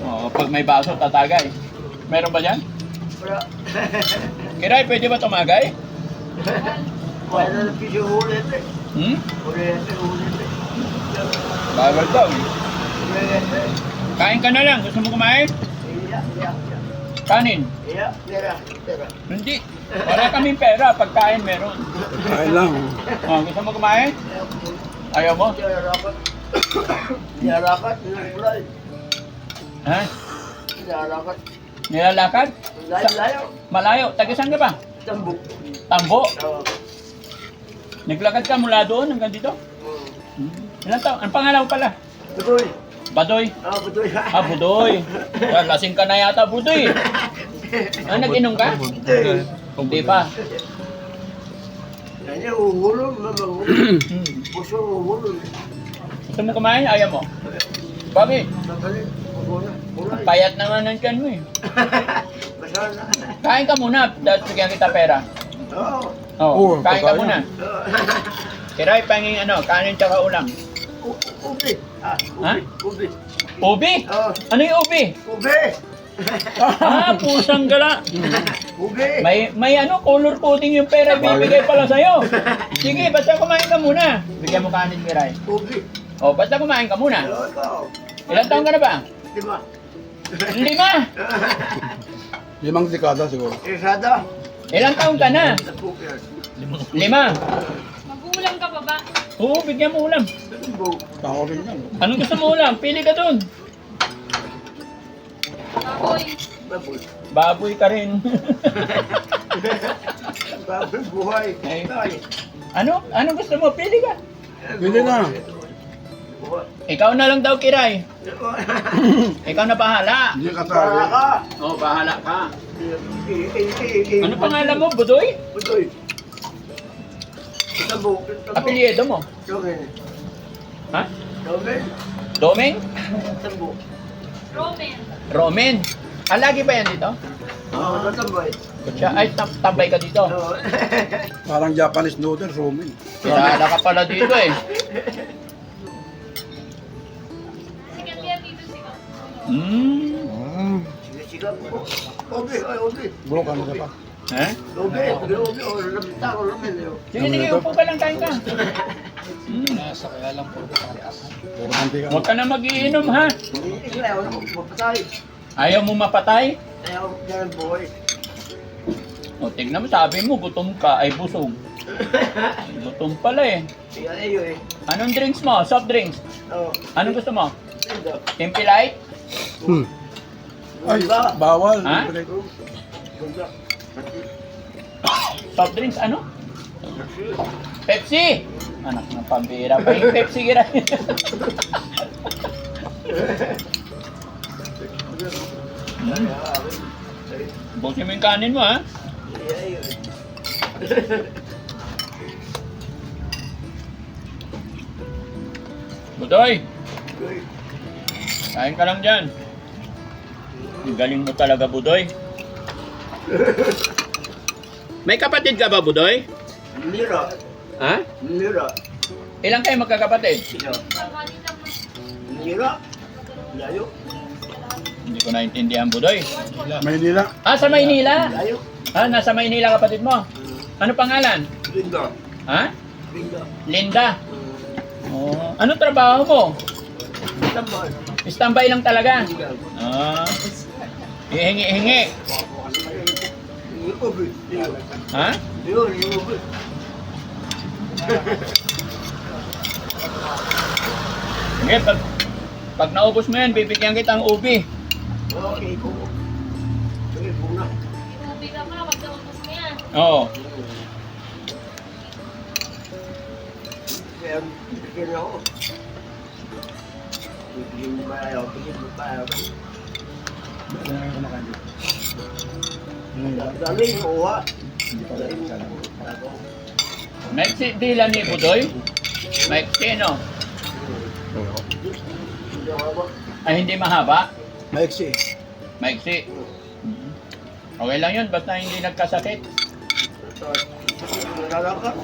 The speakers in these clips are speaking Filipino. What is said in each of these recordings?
Oo, pag may baso, tatagay. Meron ba dyan? Wala. Kiray, pwede ba tumagay? Wala na piso ulit eh. Hmm? Ulit eh, ulit eh. Bawal daw. Ulit eh. Kain ka na lang. Gusto mo kumain? Iya, iya, iya. Kanin. Iya, tira, tira. Hindi. Wala kaming pera. Pagkain meron. Kain lang. Oh, gusto mo kumain? Ayaw mo? Tira rapat. Tira rapat, nilulay. Ha? Tira rapat. Nilalakad? Layo-layo. Malayo. Taga saan ka ba? Tambok. Tambo. Oo. Naglakad ka mula doon hanggang dito? Hmm. Ilan taon? Ang pangalan mo pala? Tuloy. Badoy. Ah, betul. Ah, Budoy. Ah, Lasing ka na yata, Budoy. Ah, nag-inom ka? Hindi. Hindi pa. Kanya uhulog, mamang Hmm. Puso uhulog. Gusto mo kumain? Ayaw mo? Bakit? Payat naman ng tiyan mo eh. Kain ka muna, dahil bigyan kita pera. Oo. Oo, Oo, kain ka muna. Kiray, panging ano, kanin tsaka ulam. Ubi. Ah, Ha? ubi. Ubi. Oo. Ano yung ubi? Ubi. Ah, pusang gala. Ubi. May, may ano, color coding yung pera ibibigay pala sa'yo. Sige, basta kumain ka muna. Bigyan mo kanin, Kiray. Ubi. O, basta kumain ka muna. Oo, ikaw. Ilan taon ka na ba? Lima. Lima. Limang dekada siguro. Isada. Ilang taon ka na? Lima. Magulang ka pa ba? Oo, bigyan mo ulam. Tao rin yan. Anong gusto mo ulam? Pili ka dun. Baboy. Baboy. Baboy ka rin. Baboy buhay. Ay. Ano? Ano gusto mo? Pili ka. Pili na. Ikaw na lang daw, Kiray. Ikaw na bahala. Hindi ka Para tayo. ka. Oo, oh, bahala ka. Eh, eh, eh, eh. Ano pangalan mo, Budoy? Budoy. Tumbo. Tumbo. Apelyido mo? Domen. Ha? Domen. Domeng? Tumbo. Roman. Romen? Ah, lagi ba yan dito? Oo, tumboy. Siya, ay, tam tambay ka dito. Oo. Parang Japanese noodles, ramen. Kilala ka pala dito eh. Sikat po. Obi, ay, obi. bro, ano ka pa? Ha? Obi, obi, obi. Oh, lamita ko naman yun. Sige, sige, upo ka lang, kain ka. Hmm. Puro kanti ka. Huwag ka na magiinom ha. Hindi, ayaw na. Ayaw mo mapatay? Ayaw na buhay. O, tignan mo, sabi mo, gutom ka, ay busog. Gutom pala eh. Sige, ayaw eh. Anong drinks mo? Soft drinks? Oo. Anong gusto mo? Ito. Hmm. Ay, bawal. Ha? Soft drinks, ano? Pepsi! Anak ng pambira pa yung Pepsi gira. Bukin mo yung kanin mo ha. Budoy. Kain ka lang dyan. Galing mo talaga, Budoy. May kapatid ka ba, Budoy? Mira. Ha? Mira. Ilang kayo magkakapatid? Sino? Mira. Layo. Hindi ko naintindihan, Budoy. Maynila. Ah, sa Maynila? Layo. Ah, nasa Maynila kapatid mo. Ano pangalan? Bingo. Ha? Bingo. Linda. Oh, ano trabaho mo? Tambay. Standby lang talaga. Ah. Hihingi-hingi. Ubi. Ha? Ubi. Sige, pag, pag naubos mo yan, bibigyan kita ng ubi. Okay, ko. Sige, bunga. Inubi ka pa pag naubos mo yan. Oo. Kaya, bigyan ako. Bigyan mo ba ayaw? Mo ba ayaw? Dali, uwa. Dali mo. Maiksi dila ni Budoy. Maiksi, no? Ay, hindi mahaba. Maiksi. Maiksi. Mhm. Okay lang yun, basta hindi nagkasakit. Lalakad.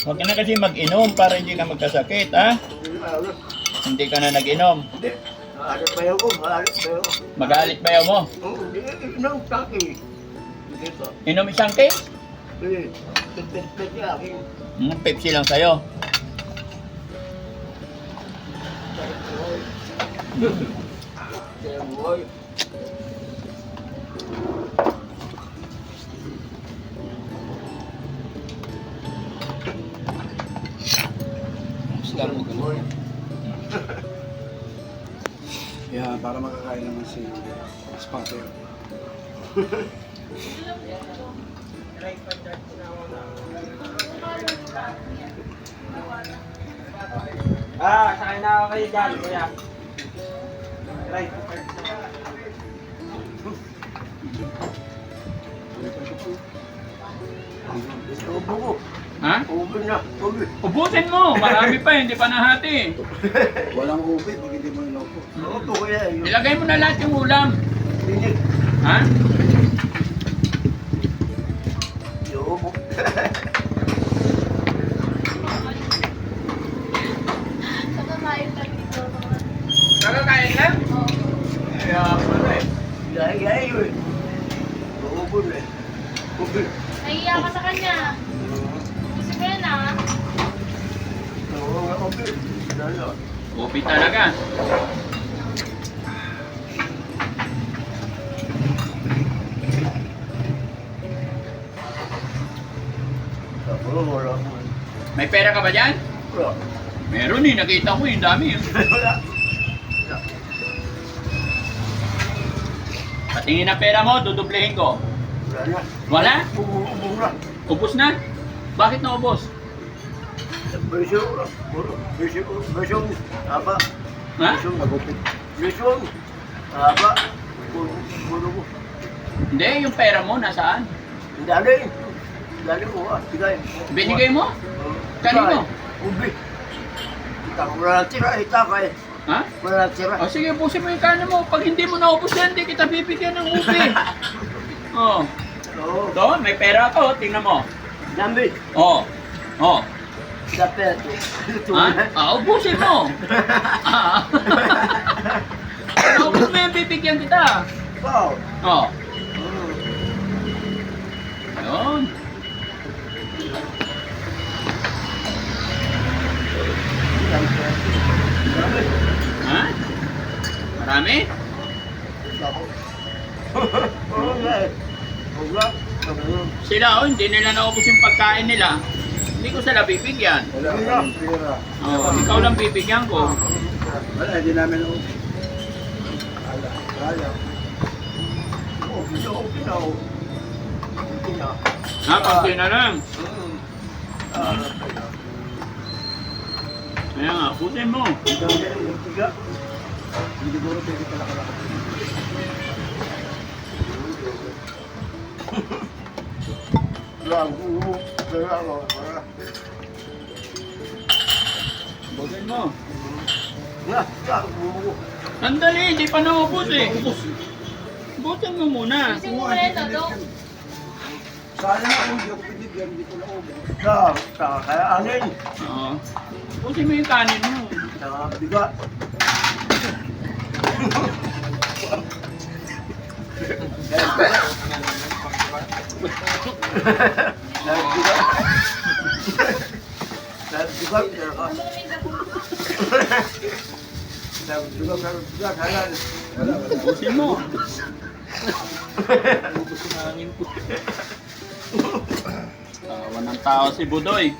Huwag ka na kasi mag-inom para hindi ka magkasakit, ha? Hindi ka na nag-inom. Hindi. Pa yun ko? Pa yun ko? Magalit bayaw mo. Oo, Hindi. Taki. Hindi pa. Inom isang case? Hindi. Yung aking. Hmm, Pepsi lang sa'yo. Kaya buhay. Sila mo ganun. Yan, para makakain naman si Spatter. Ah, sakay na ako kayo dyan, kuya. Right. Ubo ko. Ha? Ubo na. Ubo. Ubusin mo! Marami pa, hindi pa nahati. Walang ubi pag hindi mo inupo. Ubo ko yan. Ilagay mo na lahat yung ulam. Hindi. Ha? Yung. Nakakain lang? Oo. Kaya pala eh. Gaya yun. Ubo na. Ubo. Nahiya ka sa kanya. Gusto ko yan ah. Upi talaga. May pera ka ba dyan? Wala. Meron eh, nakita ko yung dami. eh. Wala. Patingin na pera mo, dudublehin ko. Wala na. Wala? Ubo na. Ubus na? Bakit na ubos? Beso. Beso. Beso. Apa? Ha? Beso. Nagupit. Beso. Apa? Puro, ko. Hindi, yung pera mo nasaan? Dali. Dali ko ah. Tigay. Binigay mo? Kanino? Ubi. Kita ko wala tira. Ita ka eh. Ha? Wala tira. O sige, ubusin mo yung kanin mo. Pag hindi mo naubos yan, hindi kita bibigyan ng upi. oh. Oo. Ito, may pera ako. Tingnan mo. Dami. Oh. Oh. Sa peto. Ha? Ah, ubusin mo. ah. Naubos mo yan, bibigyan kita. Wow. Oh. Ayun. Ha? Marami? Sila, oh, hindi nila naubos yung pagkain nila. Hindi ko sila bibigyan. Oh, ikaw lang bibigyan ko. Wala, hindi namin ubi. Wala. Wala. Oh, ko pinaw. Pina. Ha, pagkain na lang. Kaya nga, putin mo. Hindi siguro pwede pala kalakot. Lago. Wala. Putin mo. Lago. Sandali, hindi pa naubos eh. Butin mo muna. Gusto mo na ito, Dok. Sana kung hindi ako pinigyan, hindi ko na ubi. Sa, sa kaya anin. Oo. Putin mo yung kanin mo. Sa bigat. Sa bigat. Sa bigat. Sa bigat. Sa bigat. Halal. Wala, wala. Putin mo. Tawa ng tao si Budoy.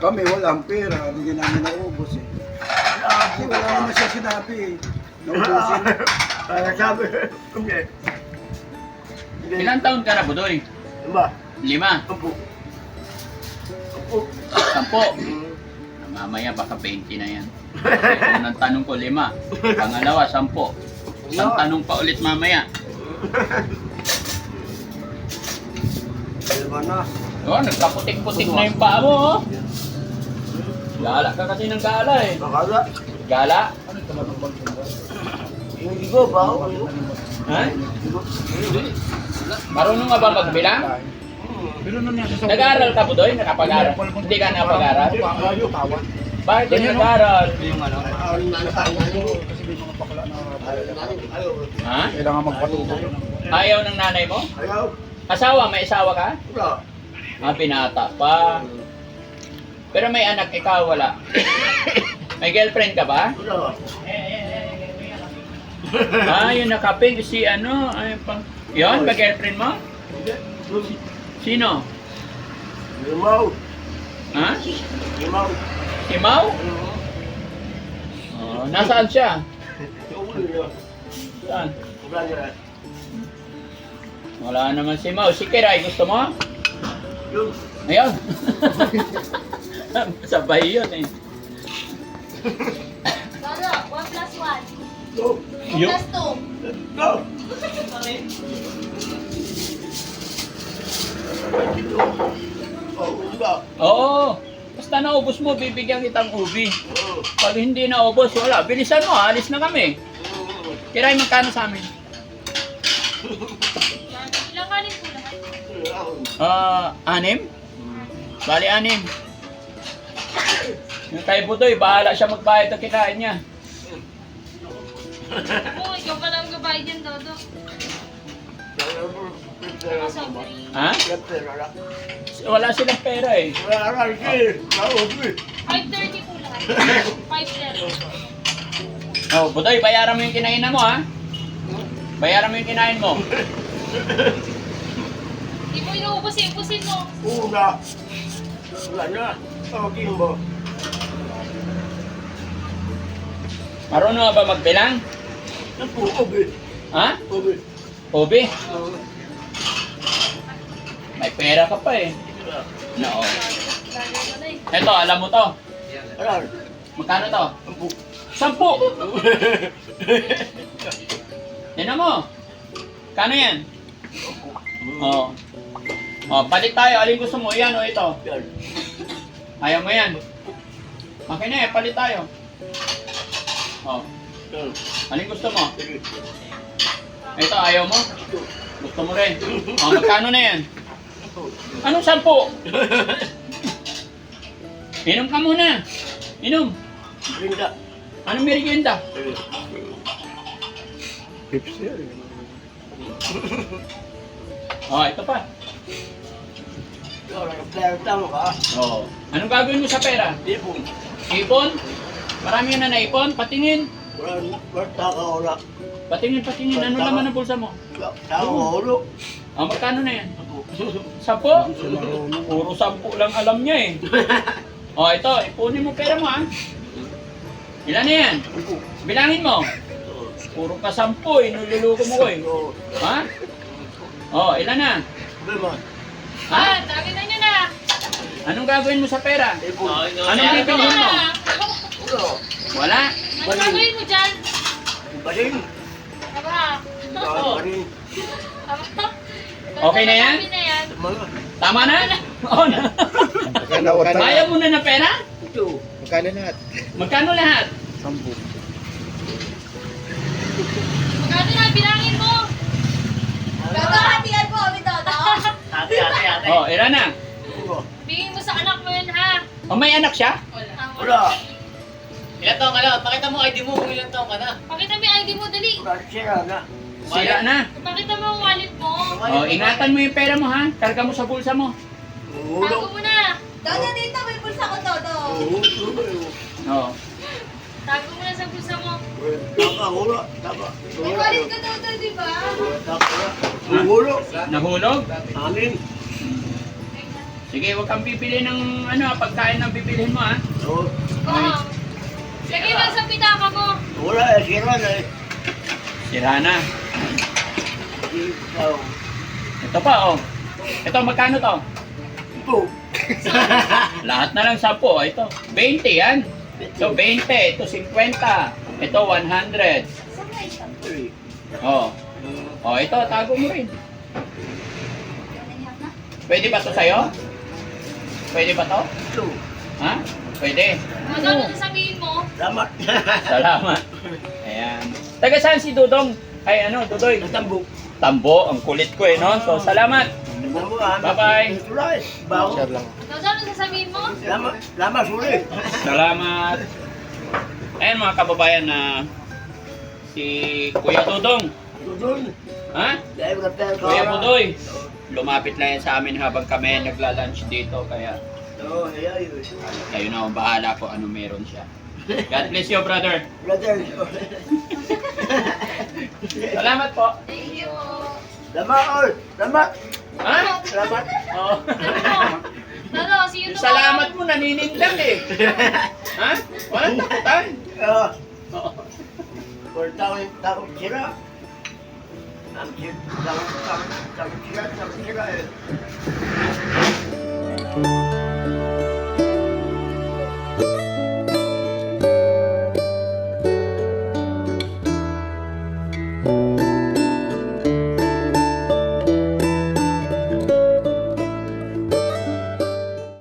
Kami walang pera, hindi namin naubos eh. Kasi wala naman siya sinabi eh. Naubusin. Kaya sabi, hindi. Ilang taon ka na, Budoy? Lima. Ampo. Ampo. Sampo. Mm. Mamaya baka 20 na yan. Kasi unang tanong ko, lima. Pangalawa, sampo. Isang tanong pa ulit mamaya. Diba na? Oh, nagkaputik-putik na yung paa mo, oh. Gala ka kasi ng gala eh. Bakala. Gala? Hindi ko ba ako? Ha? Hindi ko. Marunong nga ba magbilang? Pero nung nasa sa... Nag-aaral ka, Budoy? Nakapag-aral? Hindi ka nakapag-aral? Ayaw, tawan. Bakit hindi nag-aaral? Kasi may mga na Ayaw. Ha? kailangan magpatuloy. Ayaw ng nanay mo? Ayaw. Asawa? May asawa ka? Wala. Ah, binata pa. Pero may anak, ikaw wala. may girlfriend ka ba? Wala. Ah, yung nakaping si ano, ay pang... Yun, ba girlfriend mo? Sino? Limaw. Ha? Limaw. Si Mau? Oh, nasaan siya? Saan? Wala niya. Wala naman si Mau. Si Kiray, gusto mo? Yung. Ayun. Sabay yun eh. Lolo, 1 plus 1. Go. 2 Yung- plus 2. Oh. Oo. Basta naubos mo, bibigyan kitang ubi. Oh. Pag hindi naubos, wala. Bilisan mo, alis na kami. Kiray, magkano sa amin? Ilang kanin po lahat? Ah, anim? Bali, anim. Yung kay Budoy, bahala siya magbayad ng kinain niya. Oo, ikaw pa gabayad yan, Dodo. Ha? Wala silang pera eh. 5.30 po lahat. 5.30. Oh, Budoy, bayaran mo yung kinain mo ha. Bayaran mo yung kinain mo. Di mo inuubos eh, ubusin mo. Una. Wala na. Tawagin mo. Marunong ka ba magbilang? Obi. Ha? Obi. Obi, may pera ka pa eh. No. Eh. Eto, alam mo to. Alam. Magkano to? Po. Sampu! Tignan mo. Kano yan? Oo. Oh. palit tayo. Alin gusto mo? Yan o ito. Ayaw mo yan. Okay na eh, palit tayo. Oh. Alin gusto mo? Ito, ayaw mo? Gusto mo rin. Oh, magkano na yan? Anong sampu? Inom ka muna. Inom. Linda. Anong merienda? Pepsi. Oh, ito pa. Oh. Anong gagawin mo sa pera? Ipon. Ipon? Marami na naipon? Patingin. Wala. Wala ka wala. Patingin, patingin. Ano naman ang bulsa mo? Tao ulo. Oh, magkano na yan? Sampo? Puro sampu lang alam niya eh. Oh, ito. Ipunin mo pera mo ah. Ilan na yan? Bilangin mo. Puro ka sampu eh. Nululuko mo ko eh. Ha? Oh, ilan na? Ha? Ah, dami na nyo na. Anong gagawin mo sa pera? Anong bibilhin mo? Ulo. Wala? Ano gagawin mo dyan? Baling. Aba. Baling. Aba. Okay na yan? Dami na yan. Tama na? Oo na. Kaya mo na na pera? Ito. Magkano lahat? Magkano lahat? Sampu. Magkano na, bilangin mo. Gagahatian po kami, Toto. Oh, ilan na? Bigay mo sa anak mo yun, ha? Oh, may anak siya? Wala. Ilan taong ka na? Pakita mo ID mo kung ilan taong ka na. Pakita mo yung ID mo, dali. Siya na. Sira na. Pakita mo yung wallet mo. Oh, ingatan mo yung pera mo ha. Karga mo sa bulsa mo. Ulo. Tago mo na. Toto, dito may pulsa ko, Toto. Ulo. Oh. Tago mo na sa bulsa mo. Taka, ulo. Taka. May wallet ka, Toto, di ba? Taka. Ulo. Nahulog? Anin. Sige, huwag kang bibili ng ano, pagkain na bibilihin mo ha. Oo. Oo. Pitaka mo. Wala eh, sira na eh. Sira na. Ikaw. Ito pa oh. Ito, magkano to? Ito. Lahat na lang 10. Oh, ito. 20 yan. Ito 20. Ito 50. Ito 100. Saan nga isa? Three. Oh. Oh, ito, tago mo rin. Pwede ba to sa'yo? Pwede ba to? Ito. Ha? Pwede. Magkano sasabihin mo? Salamat. Salamat. Ayan. Taga saan si Dudong? Ay ano, Dudoy? Natambok. Tambo, ang kulit ko eh, no? So, salamat. Ah. Bye-bye. Ito lang eh. Bago. Dodo, ano sasabihin mo? Lama, lama, suli. Salamat. Ayan mga kababayan na si Kuya Dudong. Tudun. Ha? Kuya Budoy. Lumapit lang yan sa amin habang kami nagla-lunch dito. Kaya Oo, ay, ay. kayo na ang bahala kung ano meron siya. God bless you, brother. Brother. Salamat po. Thank you. Lama, oy. Lama. Ha? Salamat. Oo. Dodo, see you tomorrow. salamat mo, naninindang eh. Ha? Walang takutan. Oo. Oo. Por tao, tao sira. Ang sira, tao, tao, tao sira, tao sira eh.